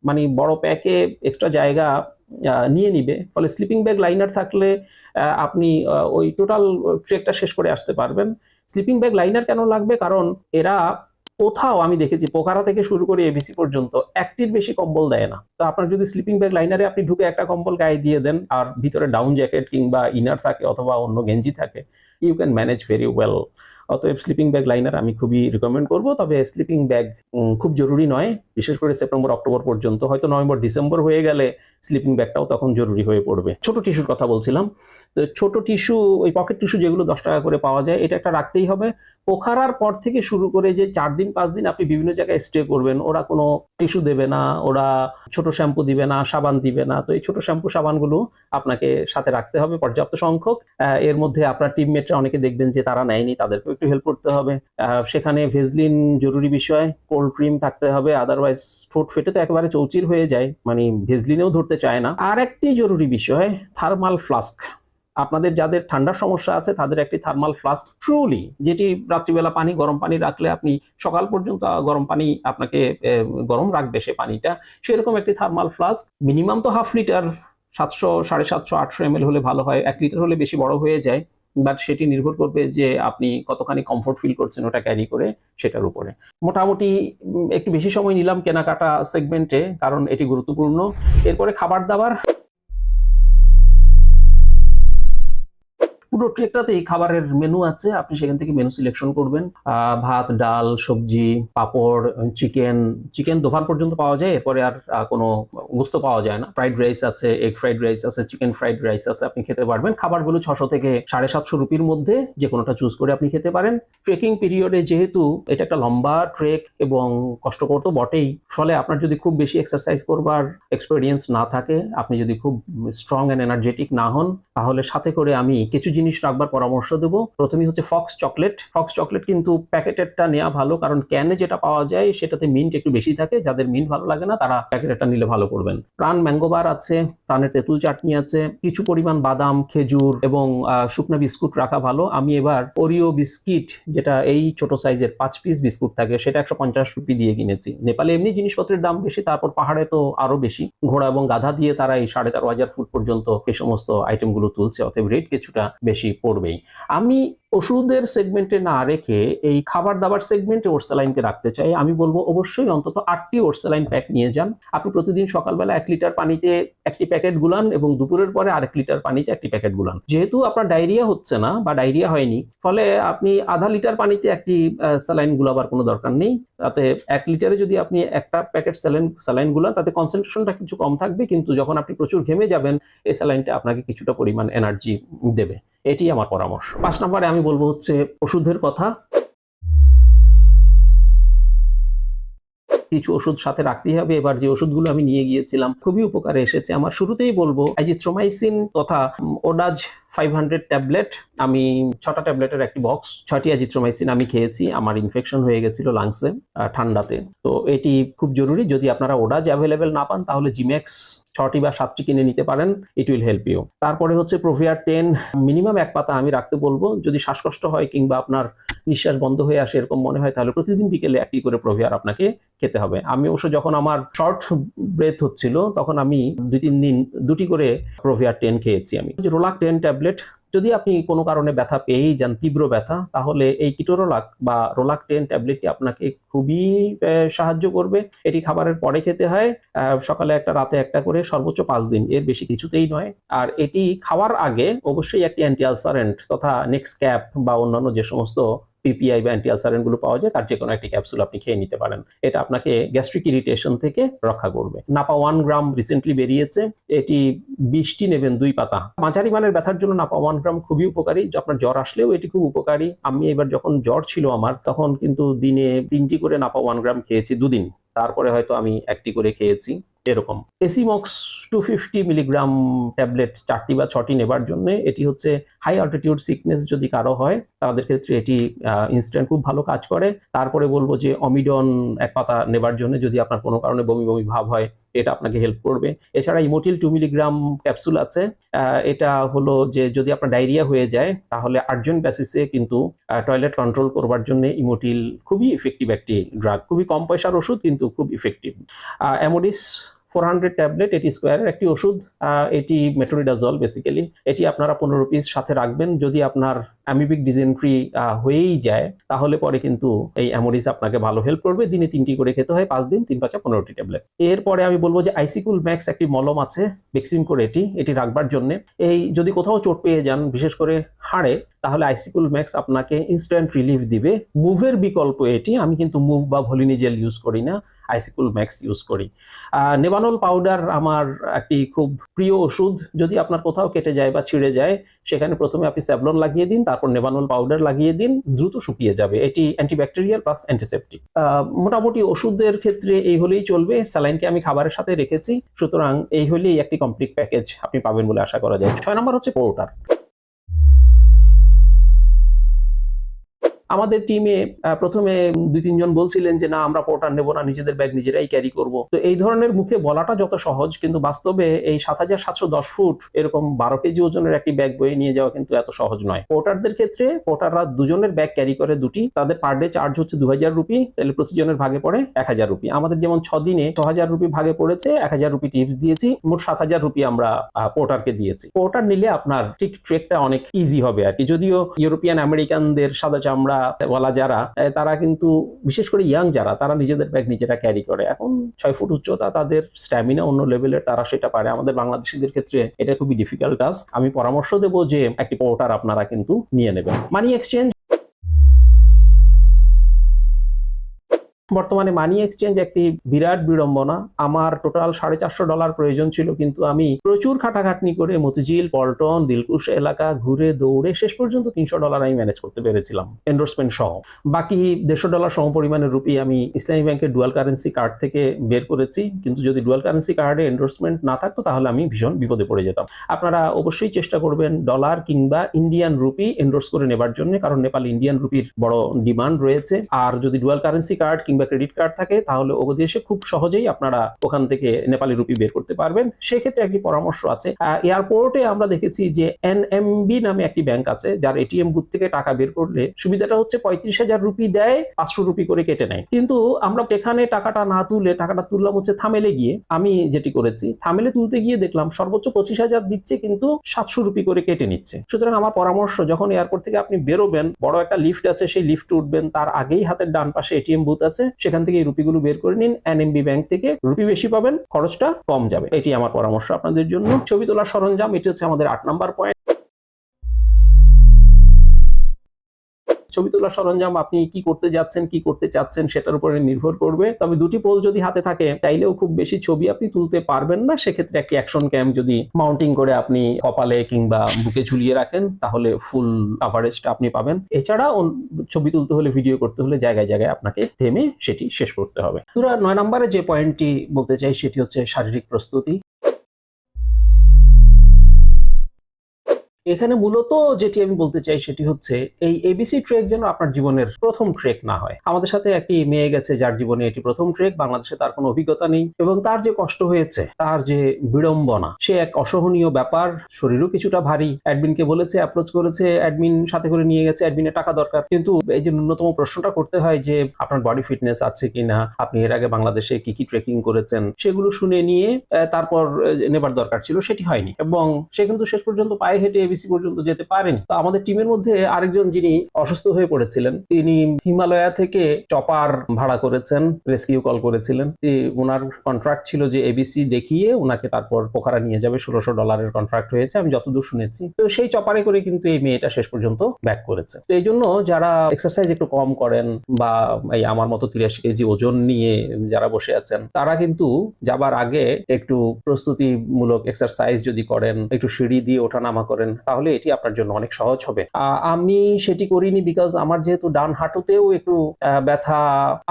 মানে বড় প্যাকে এক্সট্রা জায়গা নিয়ে নিবে, ফলে স্লিপিং ব্যাগ লাইনার থাকলে আপনি ওই টোটাল ট্রেকটা শেষ করে আসতে পারবেন। স্লিপিং ব্যাগ লাইনার কেন লাগবে? কারণ এরা কোথাও আমি দেখেছি, পোকারা থেকে শুরু করে এবিসি পর্যন্ত একটির বেশি কম্বল দেয় না। তো আপনার যদি স্লিপিং ব্যাগ লাইনারে আপনি ঢুকে একটা কম্বল গায়ে দিয়ে দেন, আর ভিতরে ডাউন জ্যাকেট কিংবা ইনার থাকে অথবা অন্য গেঞ্জি থাকে you can manage very well অতএব স্লিপিং ব্যাগ লাইনার আমি খুবই রিকমেন্ড করব। তবে স্লিপিং ব্যাগ খুব জরুরি নয়। বিশেষ করে সেপ্টেম্বর অক্টোবর পর্যন্ত। হয়তো নভেম্বর ডিসেম্বর হয়ে গেলে স্লিপিং ব্যাগটাও তখন জরুরি হয়ে পড়বে। ছোট টিস্যুর কথা বলছিলাম। তো ছোট টিস্যু ওই পকেট টিস্যু যেগুলো দশ টাকা করে পাওয়া যায়, এটা একটা রাখতেই হবে। পোখারার পর থেকে শুরু করে যে চার দিন, পাঁচ দিন আপনি বিভিন্ন জায়গায় স্টে করবেন। ওরা কোনো টিস্যু দেবে না, ওরা ছোট শ্যাম্পু দিবে না, সাবান দিবে না। তো এই ছোট শ্যাম্পু সাবানগুলো আপনাকে সাথে রাখতে হবে পর্যাপ্ত সংখ্যক। এর মধ্যে আপনার টিমমেটরা অনেকে দেখবেন যে তারা নেয়নি, তাদেরকেও একটু হেল্প করতে হবে। সেখানে ভেজলিন জরুরি বিষয় কোল্ড ক্রিম থাকতে হবে আদারওয়াইজ ঠোঁট ফেটে তো একেবারে চৌচির হয়ে যায় মানে ভেজলিনেও ধরতে চায় না। আর একটি জরুরি বিষয় থার্মাল ফ্লাস্ক আপনাদের যাদের ঠান্ডার সমস্যা আছে, তাদের একটি থার্মাল ফ্লাস্ক ট্রুলি যেটি রাত্রিবেলা পানি, গরম পানি রাখলে আপনি সকাল পর্যন্ত গরম পানি আপনাকে গরম রাখবে সে পানিটা। সেরকম একটি থার্মাল ফ্লাস্ক মিনিমাম তো হাফ লিটার সাতশো, সাড়ে সাতশো, আটশো এম হলে ভালো হয়, এক লিটার হলে বেশি বড় হয়ে যায়। বাট সেটি নির্ভর করবে যে আপনি কতখানি কমফোর্ট ফিল করছেন ওটা ক্যারি করে সেটার উপরে। মোটামুটি একটু বেশি সময় নিলাম কেনাকাটা সেগমেন্টে কারণ এটি গুরুত্বপূর্ণ। এরপরে খাবার দাবার পুরো ট্রেকটাতেই খাবারের মেনু আছে। আপনি সেখান থেকে মেনু সিলেকশন করবেন। ভাত, ডাল, সবজি, পাঁপড় চিকেন চিকেন দোকান পর্যন্ত পাওয়া যায়। এরপরে আর কোনো গোস্ত পাওয়া যায় না। ফ্রাইড রাইস আছে এগ ফ্রাইড রাইস আছে চিকেন ফ্রাইড রাইস আছে, আপনি খেতে পারবেন। খাবারগুলো ছশো থেকে সাড়ে সাতশো রুপির মধ্যে যে কোনোটা চুজ করে আপনি খেতে পারেন। ট্রেকিং পিরিয়ডে যেহেতু এটা একটা লম্বা ট্রেক এবং কষ্টকর তো বটেই। ফলে আপনার যদি খুব বেশি এক্সারসাইজ করবার এক্সপিরিয়েন্স না থাকে, আপনি যদি খুব স্ট্রং অ্যান্ড এনার্জেটিক না হন, তাহলে সাথে করে আমি কিছু জিনিস রাখবার পরামর্শ দেবো। প্রথমেই হচ্ছে ফক্স চকলেট ফক্স চকলেট কিন্তু প্যাকেটেরটা নেওয়া ভালো, কারণ ক্যানে যেটা পাওয়া যায়, সেটাতে মিন্ট একটু বেশি থাকে। যাদের মিন্ট ভালো লাগে না, তারা প্যাকেটেরটা নিলে ভালো করবেন। প্রাণ ম্যাঙ্গো বার আছে, প্রাণের তেঁতুল চাটনি আছে। কিছু পরিমাণ বাদাম, খেজুর এবং শুকনো বিস্কুট রাখা ভালো। আমি এবার ওরিও বিস্কিট যেটা এই ছোট সাইজের পাঁচ পিস বিস্কুট থাকে, সেটা একশো পঞ্চাশ রুপি দিয়ে কিনেছি। নেপালে এমনি জিনিসপত্রের দাম বেশি, তারপর পাহাড়ে তো আরও বেশি। ঘোড়া এবং গাধা দিয়ে তারা এই সাড়ে তেরো হাজার ফুট পর্যন্ত এই সমস্ত আইটেমগুলো তুলছে, অতএব রেট কিছুটা বেশি। পড়বেই। আমি ওষুধের সেগমেন্টে না রেখে এই খাবার দাবার সেগমেন্টে ওরসালাইনকে রাখতে চাই। আমি বলব অবশ্যই অন্তত আটটি ওরসালাইন প্যাক নিয়ে যান। আপনি প্রতিদিন সকালবেলা এক লিটার পানিতে একটি প্যাকেট গুলান এবং দুপুরের পরে আরেক লিটার পানিতে একটি প্যাকেট গুলান। যেহেতু আপনার ডায়রিয়া হচ্ছে না বা ডায়রিয়া হয়নি, ফলে আপনি আধা লিটার পানিতে একটি স্যালাইন গুলাবার কোনো দরকার নেই। তাতে এক লিটারে যদি আপনি একটা প্যাকেট স্যালাইন স্যালাইন গুলান, তাতে কনসেন্ট্রেশনটা কিছু কম থাকবে, কিন্তু যখন আপনি প্রচুর ঘেমে যাবেন, এই স্যালাইনটা আপনাকে কিছুটা পরিমাণ এনার্জি দেবে। এটি আমার পরামর্শ। পাঁচ নম্বরে আমি বলব হচ্ছে ওষুধের কথা। কিছু ওষুধ সাথে রাখতেই হবে। এবার যে ওষুধগুলো আমি নিয়ে গিয়েছিলাম, খুবই উপকারে এসেছে। আমার শুরুতেই বলব অ্যাজিথ্রোমাইসিন তথা ওডাজ ফাইভ হান্ড্রেড ট্যাবলেট আমি ছটা ট্যাবলেটের একটি বক্স ছয়টি অ্যাজিথ্রোমাইসিন আমি খেয়েছি, আমার ইনফেকশন হয়ে গেছিল লাংসে ঠান্ডাতে। তো এটি খুব জরুরি, যদি আপনারা ওডাজ অ্যাভেলেবেল না পান, তাহলে জিম্যাক্স ছটি বা সাতটি কিনে নিতে পারেন ইট উইল হেল্প ইউ তারপরে হচ্ছে প্রোভিয়ার টেন মিনিমাম এক পাতা আমি রাখতে বলব। যদি শ্বাসকষ্ট হয় কিংবা আপনার নিঃশ্বাস বন্ধ হয়ে আসে এরকম মনে হয়, তাহলে প্রতিদিন বিকেলে একটি করে প্রোভিয়ার আপনাকে খেতে হবে। আমি অবশ্য যখন আমার শর্ট ব্রেথ হচ্ছিল, তখন আমি দুই তিন দিন দুটি করে প্রোভিয়ার টেন খেয়েছি আমি। রোলাক টেন ট্যাবলেট যদি আপনি কোনো কারণে ব্যথা পেয়েই যান, তীব্র ব্যথা, তাহলে এই কিটোরোলাক বা রোলাক টেন ট্যাবলেটটি আপনাকে খুবই সাহায্য করবে। এটি খাবারের পরে খেতে হয় সকালে একটা, রাতে একটা করে, সর্বোচ্চ পাঁচ দিন। এর বেশি কিছুতেই নয়। আর এটি খাওয়ার আগে অবশ্যই একটি অ্যান্টি আলসারেন্ট তথা নেক্সট ক্যাপ বা অন্যান্য যে সমস্ত পিপিআই বা অ্যান্টি আলসারেন্টগুলো পাওয়া যায়, তার যে কোনো একটি ক্যাপসুল আপনি খেয়ে নিতে পারেন। এটা আপনাকে গ্যাস্ট্রিক ইরিটেশন থেকে রক্ষা করবে। নাপা ওয়ান গ্রাম রিসেন্টলি বেরিয়েছে, এটি বিশটি নেবেন দুই পাতা। মাঝারি মানের ব্যথার জন্য নাপা ওয়ান গ্রাম খুবই উপকারী আপনার জ্বর আসলেও এটি খুব উপকারী। আমি এবার যখন জ্বর ছিল আমার, তখন কিন্তু দিনে তিনটি করে নাপা ওয়ান গ্রাম খেয়েছি দুদিন। তারপরে হয়তো আমি একটি করে খেয়েছি। এরকম। Acimox two fifty milligram tablet চারটি বা ছটি নেবার জন্য এটি হচ্ছে হাই অল্টিটিউড সিকনেস যদি কারও হয়, তাদের ক্ষেত্রে এটি ইনস্ট্যান্ট খুব ভালো কাজ করে। তারপরে বলব যে অমিডন এক পাতা নেবার জন্য যদি আপনার কোনো কারণে বমি বমি ভাব হয়, এটা আপনাকে হেল্প করবে। এছাড়া ইমোটিল টু মিলিগ্রাম ক্যাপসুল আছে এটা হলো যে যদি আপনার ডায়রিয়া হয়ে যায়, তাহলে আর্জেন্ট বেসিসে কিন্তু টয়লেট কন্ট্রোল করবার জন্য ইমোটিল খুবই ইফেক্টিভ একটি ড্রাগ খুবই কম পয়সার ওষুধ, কিন্তু খুব effective Amodis four hundred tablet, এটি স্কোয়ারের একটি ওষুধ এটি মেট্রোডিডাজল বেসিক্যালি এটি আপনারা পনেরো পিস সাথে রাখবেন। যদি আপনার অ্যামিবিক ডিজেন্ট্রি হয়েই যায় তাহলে পরে কিন্তু এই অ্যামোরিস আপনাকে ভালো হেল্প করবে। দিনে তিনটি করে খেতে হয় পাঁচ দিন তিন পাঁচা পনেরোটি ট্যাবলেট এরপরে আমি বলব যে আইসিকুল ম্যাক্স একটি মলম আছে বেক্সিম করে এটি এটি রাখবার জন্য। এই যদি কোথাও চোট পেয়ে যান বিশেষ করে হাড়ে তাহলে আইসিকুল ম্যাক্স আপনাকে ইনস্ট্যান্ট রিলিফ দিবে। মুভের বিকল্প এটি আমি কিন্তু মুভ বা ভলিনিজেল ইউজ করি না আইসিকুল ম্যাক্স ইউজ করি। আহ, নেভানল পাউডার আমার একটি খুব প্রিয় ওষুধ। যদি আপনার কোথাও কেটে যায় বা ছিঁড়ে যায় সেখানে প্রথমে আপনি স্যাভলন লাগিয়ে দিন তারপর নেবানল পাউডার লাগিয়ে দিন, দ্রুত শুকিয়ে যাবে। এটি অ্যান্টিব্যাকটেরিয়াল প্লাস অ্যান্টিসেপটিক। মোটামুটি ওষুধের ক্ষেত্রে এই হলেই চলবে। স্যালাইনকে আমি খাবারের সাথে রেখেছি। সুতরাং এই হলেই একটি কমপ্লিট প্যাকেজ আপনি পাবেন বলে আশা করা যায়। ছয় নম্বর হচ্ছে পোর্টার আমাদের টিমে প্রথমে দুই তিনজন বলছিলেন যে, না, আমরা পোর্টার নেব না, নিজেদের ব্যাগ নিজেরাই ক্যারি করব। তো এই ধরনের মুখে বলাটা যত সহজ, কিন্তু বাস্তবে এই সাত হাজার সাতশো দশ ফুট এরকম বারো কেজি ওজনের একটি ব্যাগ বয়ে নিয়ে যাওয়া কিন্তু এত সহজ নয়। পোর্টারদের ক্ষেত্রে পোর্টাররা দুজনের ব্যাগ ক্যারি করে দুটি, তাদের পার ডে চার্জ হচ্ছে দু হাজার রুপি, তাহলে প্রতিজনের ভাগে পড়ে এক হাজার রুপি। আমাদের যেমন ছ দিনে ছ হাজার রুপি ভাগে পড়েছে, এক হাজার রুপি টিপস দিয়েছি, মোট সাত হাজার রুপি আমরা পোর্টারকে দিয়েছি। পোর্টার নিলে আপনার ঠিক ট্রেকটা অনেক ইজি হবে আর কি। যদিও ইউরোপিয়ান আমেরিকানদের সাদা চামড়া ওয়ালা যারা তারা কিন্তু, বিশেষ করে ইয়াং যারা, তারা নিজেদের ব্যাগ নিজেরা ক্যারি করে। এখন ছয় ফুট উচ্চতা, তাদের স্ট্যামিনা অন্য লেভেলের তারা সেটা পারে। আমাদের বাংলাদেশিদের ক্ষেত্রে এটা খুবই ডিফিকাল্ট টাস্ক আমি পরামর্শ দেবো যে, একটি পোর্টার আপনারা কিন্তু নিয়ে নেবেন। মানি এক্সচেঞ্জ বর্তমানে মানি এক্সচেঞ্জ একটি বিরাট বিড়ম্বনা। আমার টোটাল সাড়ে চারশো ডলার প্রয়োজন ছিল, কিন্তু আমি প্রচুর খাটাখাটনি করে মতিঝিল, পল্টন, দিলকুশ এলাকা ঘুরে দৌড়ে শেষ পর্যন্ত তিনশো ডলার আমি ম্যানেজ করতে পেরেছিলাম এন্ডোর্সমেন্ট সহ। বাকি দেড়শো ডলার সম পরিমাণের রুপি আমি ইসলামী ব্যাংকের ডুয়াল কারেন্সি কার্ড থেকে বের করেছি, কিন্তু যদি ডুয়াল কারেন্সি কার্ডে এন্ডোর্সমেন্ট না থাকতো, তাহলে আমি ভীষণ বিপদে পড়ে যেতাম। আপনারা অবশ্যই চেষ্টা করবেন ডলার কিংবা ইন্ডিয়ান রুপি এন্ডোর্স করে নেবার জন্য, কারণ নেপাল ইন্ডিয়ান রুপির বড় ডিমান্ড রয়েছে। আর যদি ডুয়াল কারেন্সি কার্ড কিংবা ক্রেডিট কার্ড থাকে, তাহলে ওদেশে খুব সহজেই আপনারা ওখান থেকে নেপালি রুপি বের করতে পারবেন। সেক্ষেত্রে একটি পরামর্শ আছে। এয়ারপোর্টে আমরা দেখেছি যে এনএমবি নামে একটি ব্যাংক আছে, যার এটিএম বুথ থেকে টাকা বের করলে সুবিধাটা হচ্ছে পঁয়ত্রিশ হাজার রুপি দেয়, পাঁচশো রুপি করে কেটে নেয়। কিন্তু আমরা এখানে টাকাটা না তুলে, টাকাটা তুললাম হচ্ছে থামেলে গিয়ে, আমি যেটি করেছি, থামেলে তুলতে গিয়ে দেখলাম সর্বোচ্চ পঁচিশ হাজার দিচ্ছে, কিন্তু সাতশো রুপি করে কেটে নিচ্ছে। সুতরাং আমার পরামর্শ, যখন এয়ারপোর্ট থেকে আপনি বেরোবেন, বড় একটা লিফট আছে, সেই লিফটে উঠবেন, তার আগেই হাতের ডান পাশে এটিএম বুথ আছে সেখান থেকে এই রুপিগুলো বের করে নিন। এনএমবি ব্যাংক থেকে রুপি বেশি পাবেন, খরচটা কম যাবে। এটি আমার পরামর্শ আপনাদের জন্য। ছবি তোলার সরঞ্জাম, এটি হচ্ছে আমাদের আট নাম্বার পয়েন্ট ছবি তোলার সরঞ্জাম, আপনি কি করতে যাচ্ছেন, কি করতে চাচ্ছেন সেটার উপরে নির্ভর করবে। তবে দুটি পোল যদি হাতে থাকে, চাইলেও খুব বেশি ছবি আপনি তুলতে পারবেন না। সেক্ষেত্রে একটি অ্যাকশন ক্যাম যদি মাউন্টিং করে আপনি কপালে কিংবা বুকে ঝুলিয়ে রাখেন, তাহলে ফুল কাভারেজটা আপনি পাবেন। এছাড়া ছবি তুলতে হলে ভিডিও করতে হলে জায়গায় জায়গায় আপনাকে থেমে সেটি শেষ করতে হবে। দুরা নয় নম্বরে যে পয়েন্টটি বলতে চাই, সেটি হচ্ছে শারীরিক প্রস্তুতি। এখানে মূলত যেটি আমি বলতে চাই সেটি হচ্ছে, এই এবিসি ট্রেক যেন আপনার জীবনের প্রথম ট্রেক না হয়। আমাদের সাথে একটি মেয়ে গেছে যার জীবনে এটি প্রথম ট্রেক বাংলাদেশে তার কোনো অভিজ্ঞতা নেই এবং তার যে কষ্ট হয়েছে, তার যে বিড়ম্বনা, সে এক অসহনীয় ব্যাপার, শরীরও কিছুটা ভারী। অ্যাডমিনকে বলেছে অ্যাপ্রোচ করেছে, অ্যাডমিন সাথে করে নিয়ে গেছে অ্যাডমিনের টাকা দরকার। কিন্তু এই যে ন্যূনতম প্রশ্নটা করতে হয় যে, আপনার বডি ফিটনেস আছে কিনা, আপনি এর আগে বাংলাদেশে কি কি ট্রেকিং করেছেন, সেগুলো শুনে নিয়ে তারপর নেবার দরকার ছিল, সেটি হয়নি। এবং সে কিন্তু শেষ পর্যন্ত পায়ে হেঁটে এবিসি পর্যন্ত যেতে পারেনি। তো আমাদের টিমের মধ্যে আরেকজন যিনি অসুস্থ হয়ে পড়েছিলেন, তিনি হিমালয়া থেকে চপার ভাড়া করেছেন, রেস্কিউ কল করেছিলেন। ওনার কন্ট্রাক্ট ছিল যে এবিসি দেখিয়ে ওনাকে তারপর পোখারা নিয়ে যাবে, ষোলোশো ডলারের কন্ট্রাক্ট হয়েছে, আমি যতদূর শুনেছি। তো সেই চপারে করে কিন্তু এই মেয়েটা শেষ পর্যন্ত ব্যাক করেছে। তো এই জন্য যারা এক্সারসাইজ একটু কম করেন বা এই আমার মতো তিরাশি কেজি ওজন নিয়ে যারা বসে আছেন, তারা কিন্তু যাবার আগে একটু প্রস্তুতিমূলক এক্সারসাইজ যদি করেন, একটু সিঁড়ি দিয়ে ওঠানামা করেন তাহলে এটি আপনার জন্য অনেক সহজ হবে। আমি সেটি করিনি বিকজ আমার যেহেতু ডান হাঁটুতেও একটু ব্যথা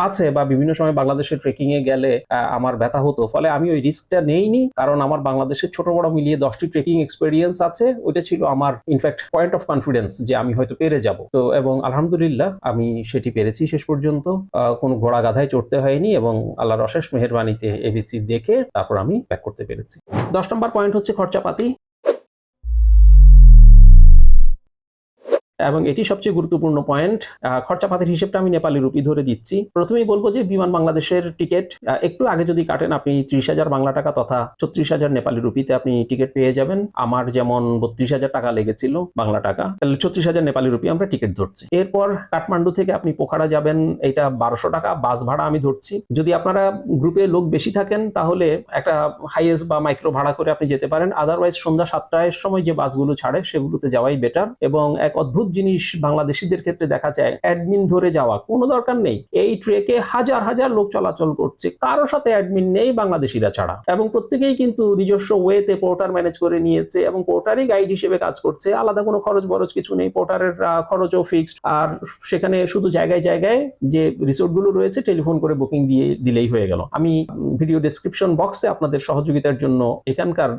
আছে বা বিভিন্ন সময় বাংলাদেশে ট্রেকিং এ গেলে আমার ব্যথা হতো। ফলে আমি ওই রিস্কটা নেইনি কারণ আমার বাংলাদেশের ছোট বড় মিলিয়ে দশটি ট্রেকিং এক্সপিরিয়েন্স আছে। ওইটা ছিল আমার ইনফ্যাক্ট পয়েন্ট অফ কনফিডেন্স যে আমি হয়তো পেরে যাব। তো এবং আলহামদুলিল্লাহ আমি সেটি পেরেছি শেষ পর্যন্ত। কোনো ঘোড়া গাধায় চড়তে হয়নি এবং আল্লাহর অশেষ মেহরবানিতে এবিসি দেখে তারপর আমি ব্যাক করতে পেরেছি। দশ নম্বর পয়েন্ট হচ্ছে খরচাপাতি। এবং এটি সবচেয়ে গুরুত্বপূর্ণ পয়েন্ট খরচাপাতির হিসেবটা আমি নেপালি রুপি ধরে দিচ্ছি। প্রথমেই বলব যে বিমান বাংলাদেশের টিকিট একটু আগে যদি কাটেন আপনি ত্রিশ হাজার বাংলা টাকা তথা ছত্রিশ হাজার নেপালি রুপিতে আপনি টিকিট পেয়ে যাবেন। আমার যেমন বত্রিশ হাজার টাকা লেগেছিল বাংলা টাকা, তাহলে ছত্রিশ হাজার নেপালি রুপি আমরা টিকিট ধরছি। এরপর কাঠমান্ডু থেকে আপনি পোখারা যাবেন, এটা বারোশো টাকা, বাস ভাড়া আমি ধরছি। যদি আপনারা গ্রুপে লোক বেশি থাকেন, তাহলে একটা হাইয়েস্ট বা মাইক্রো ভাড়া করে আপনি যেতে পারেন। আদারওয়াইজ সন্ধ্যা সাতটায় সময় যে বাসগুলো ছাড়ে, সেগুলোতে যাওয়াই বেটার এবং এক অদ্ভুত জিনিস বাংলাদেশিদের ক্ষেত্রে দেখা যায় অ্যাডমিন ধরে যাওয়া, কোনো দরকার নেই। এই ট্রেকে হাজার হাজার লোক চলাচল করছে, কারও সাথে অ্যাডমিন নেই বাংলাদেশিরা ছাড়া। এবং প্রত্যেকেই কিন্তু নিজস্ব ওয়েতে পোর্টার ম্যানেজ করে নিয়েছে এবং পোর্টারই গাইড হিসেবে কাজ করছে। আলাদা কোনো খরচ বরচ কিছু নেই পোর্টারের খরচও ফিক্সড আর সেখানে শুধু জায়গায় জায়গায় যে রিসোর্টগুলো রয়েছে টেলিফোন করে বুকিং দিয়ে দিলেই হয়ে গেল। আমি ভিডিও ডেসক্রিপশন বক্সে আপনাদের সহযোগিতার জন্য এখানকার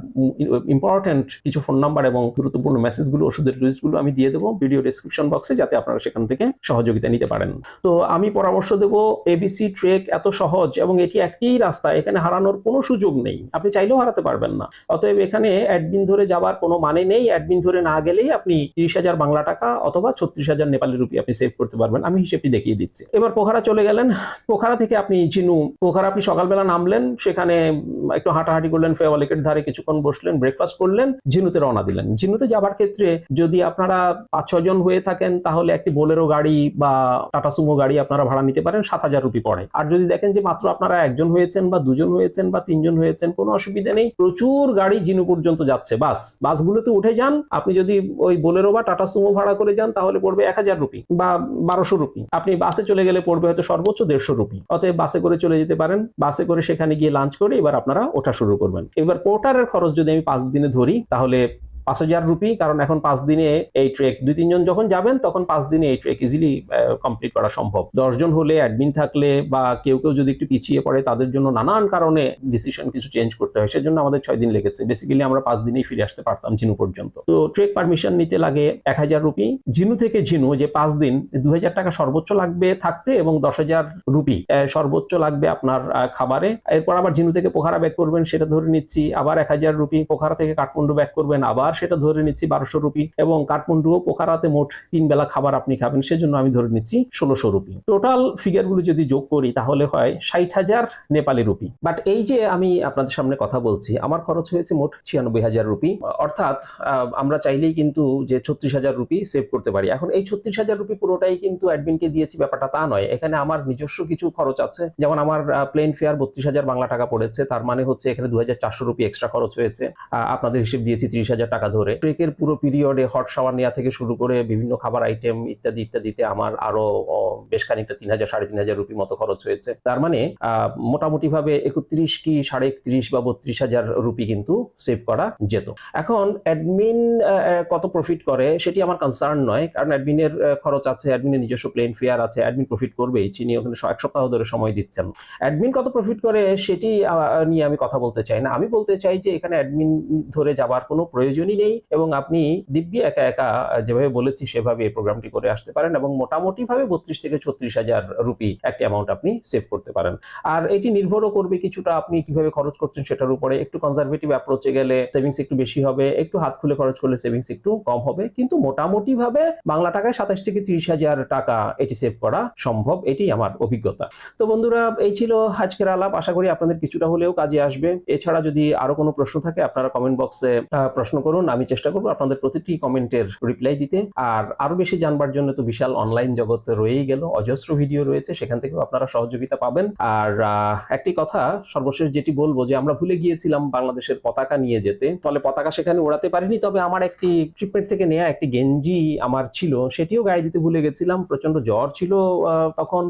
ইম্পর্টেন্ট কিছু ফোন নাম্বার এবং গুরুত্বপূর্ণ মেসেজগুলো ওষুধের লিস্টগুলো আমি দিয়ে দেবো। ভিডিও ডেসক্রিপশন বক্সে যাতে আপনারা সেখান থেকে সহযোগিতা নিতে পারেন। তো আমি পরামর্শ দেব এবিসি ট্রেক এত সহজ এবং এটি একটিই রাস্তা, এখানে হারানোর কোনো সুযোগ নেই। আপনি চাইলেও হারাতে পারবেন না। অতএব এখানে অ্যাডমিন ধরে যাওয়ার কোনো মানে নেই। অ্যাডমিন ধরে না গেলেই আপনি তিরিশ হাজার বাংলা টাকা অথবা ছত্রিশ হাজার নেপালি রুপি আপনি সেভ করতে পারবেন। আমি হিসেবটি দেখিয়ে দিচ্ছি। এবার পোখারা চলে গেলেন। পোখারা থেকে আপনি ঝিনু। পোখারা আপনি সকালবেলা নামলেন, সেখানে একটু হাঁটাহাঁটি করলেন ফেওয়ালিকের ধারে কিছুক্ষণ বসলেন ব্রেকফাস্ট করলেন, ঝিনুতে রওনা দিলেন। ঝিনুতে যাবার ক্ষেত্রে যদি আপনারা পাঁচ ছয় জন হয়ে থাকেন, তাহলে একটি বোলেরো গাড়ি বা টাটা সুমো গাড়ি আপনারা ভাড়া নিতে পারেন সাত হাজার রুপি পড়ে আর যদি দেখেন যে মাত্র আপনারা একজন হয়েছেন বা দুজন হয়েছেন বা তিনজন হয়েছেন, কোনো অসুবিধা নেই। প্রচুর গাড়ি ঝিনু পর্যন্ত যাচ্ছে, বাস। বাসগুলোতে উঠে যান, আপনি যদি ওই বোলেরো বা টাটা সুমো ভাড়া করে যান, তাহলে পড়বে এক হাজার রুপি বা বারোশো রুপি। আপনি বাসে চলে গেলে পড়বে হয়তো সর্বোচ্চ দেড়শো রুপি। অতএব বাসে করে চলে যেতে পারেন, বাসে করে সেখানে গিয়ে লাঞ্চ করে এবার আপনারা ওঠা শুরু করবেন। এবার পোর্টারের খরচ যদি আমি পাঁচ দিনে ধরি, তাহলে পাঁচ হাজার রুপি, কারণ এখন পাঁচ দিনে এই ট্রেক দুই তিনজন যখন যাবেন, তখন পাঁচ দিনে এই ট্রেক ইজিলি কমপ্লিট করা সম্ভব। দশজন হলে অ্যাডমিন থাকলে বা কেউ কেউ যদি একটু পিছিয়ে পড়ে, তাদের জন্য নানান কারণে ডিসিশন কিছু চেঞ্জ করতে হয়। সেজন্য আমাদের ছয় দিন লেগেছে। বেসিক্যালি আমরা পাঁচ দিনেই ফিরে আসতে পারতাম ঝিনু পর্যন্ত। তো ট্রেক পারমিশন নিতে লাগে এক হাজার রুপি। ঝিনু থেকে ঝিনু যে পাঁচ দিন দু হাজার টাকা সর্বোচ্চ লাগবে থাকতে এবং দশ হাজার রুপি সর্বোচ্চ লাগবে আপনার খাবারে। এরপর আবার ঝিনু থেকে পোখারা ব্যাক করবেন, সেটা ধরে নিচ্ছি। আবার এক হাজার রুপি পোখারা থেকে কাঠমান্ডু ব্যাক করবেন। আবার সেটা ধরে নিচ্ছি বারোশো রুপি এবং কাঠমান্ডু ও পোখারাতে মোট তিন বেলা খাবার আপনি খাবেন, সেজন্য আমি ধরে নিচ্ছি ষোলোশো রুপি। টোটাল ফিগারগুলো যদি যোগ করি, তাহলে হয় ষাট হাজার নেপালি রুপি। বাট এই যে আমি আপনাদের সামনে কথা বলছি, আমার খরচ হয়েছে মোট ছিয়ানব্বই হাজার রুপি। অর্থাৎ আমরা চাইলেই কিন্তু যে ছত্রিশ হাজার রুপি সেভ করতে পারি। এখন এই ছত্রিশ হাজার রুপি পুরোটাই কিন্তু অ্যাডমিনকে দিয়েছি, ব্যাপারটা তা নয়। এখানে আমার নিজস্ব কিছু খরচ আছে। যেমন আমার প্লেন ফেয়ার বত্রিশ হাজার বাংলা টাকা পড়েছে, তার মানে হচ্ছে এখানে দু হাজার চারশো রুপি এক্সট্রা খরচ হয়েছে। আপনাদের হিসেব দিয়েছি ত্রিশ হাজার টাকা ধরে। ট্রেকের পুরো পিরিয়ডে হট শাওয়ার নেওয়া থেকে শুরু করে বিভিন্ন খাবার আইটেম ইত্যাদি, ইত্যাদিতে আমার আরও বেশ খানিকটা তিন হাজার, সাড়ে তিন হাজার রুপি মতো খরচ হয়েছে। তার মানে মোটামুটি ভাবে একত্রিশ কি সাড়ে একত্রিশ বা বত্রিশ হাজার রুপি কিন্তু সেভ করা যেত। এখন অ্যাডমিন কত প্রফিট করে সেটি আমার কনসার্ন নয়, কারণ অ্যাডমিনের খরচ আছে অ্যাডমিনের নিজস্ব প্লেন ফেয়ার আছে অ্যাডমিন প্রফিট করবেই চিনি ওখানে এক সপ্তাহ ধরে সময় দিচ্ছেন। অ্যাডমিন কত প্রফিট করে সেটি নিয়ে আমি কথা বলতে চাই না। আমি বলতে চাই যে এখানে অ্যাডমিন ধরে যাবার কোনো প্রয়োজনই নেই এবং আপনি দিব্যি একা একা যেভাবে বলেছি সেভাবে এই প্রোগ্রামটি করে আসতে পারেন এবং মোটামুটি ভাবে বত্রিশ থেকে ছত্রিশ হাজার রুপি একটি অ্যামাউন্ট আপনি সেভ করতে পারেন। আর এটি নির্ভরও করবে কিছুটা আপনি কীভাবে খরচ করছেন সেটার উপরে। একটু কনজারভেটিভ অ্যাপ্রোচে গেলে সেভিংস একটু বেশি হবে, একটু হাত খুলে খরচ করলে সেভিংস একটু কম হবে। কিন্তু মোটামুটি ভাবে বাংলা টাকায় সাতাশ থেকে তিরিশ হাজার টাকা এটি সেভ করা সম্ভব, এটি আমার অভিজ্ঞতা। তো বন্ধুরা, এই ছিল আজকের আলাপ। আশা করি আপনাদের কিছুটা হলেও কাজে আসবে। এছাড়া যদি আরও কোনো প্রশ্ন থাকে, আপনারা কমেন্ট বক্সে প্রশ্ন করুন। আমি চেষ্টা করব আপনাদের প্রতিটি কমেন্টের রিপ্লাই দিতে। আর আরও বেশি জানবার জন্য তো বিশাল অনলাইন জগৎ রয়েই গেল। অজস্র ভিডিও রয়েছে সেখান থেকেও আপনারা সহযোগিতা পাবেন। আর একটি কথা সর্বশেষ যেটি বলব যে আমরা ভুলে গিয়েছিলাম বাংলাদেশের পতাকা নিয়ে যেতে। ফলে পতাকা সেখানে ওড়াতে পারিনি তবে আমার একটি ট্রিপমেন্ট থেকে নেওয়া একটি গেঞ্জি আমার ছিল সেটিও গায়ে দিতে ভুলে গেছিলাম। প্রচণ্ড জ্বর ছিল তখন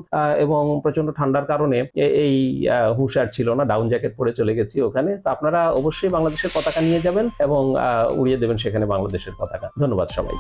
এবং প্রচণ্ড ঠান্ডার কারণে এই আহ, হুঁশিয়ার ছিল না ডাউন জ্যাকেট পরে চলে গেছি ওখানে। তো আপনারা অবশ্যই বাংলাদেশের পতাকা নিয়ে যাবেন এবং উড়িয়ে দেবেন সেখানে বাংলাদেশের পতাকা। ধন্যবাদ সবাই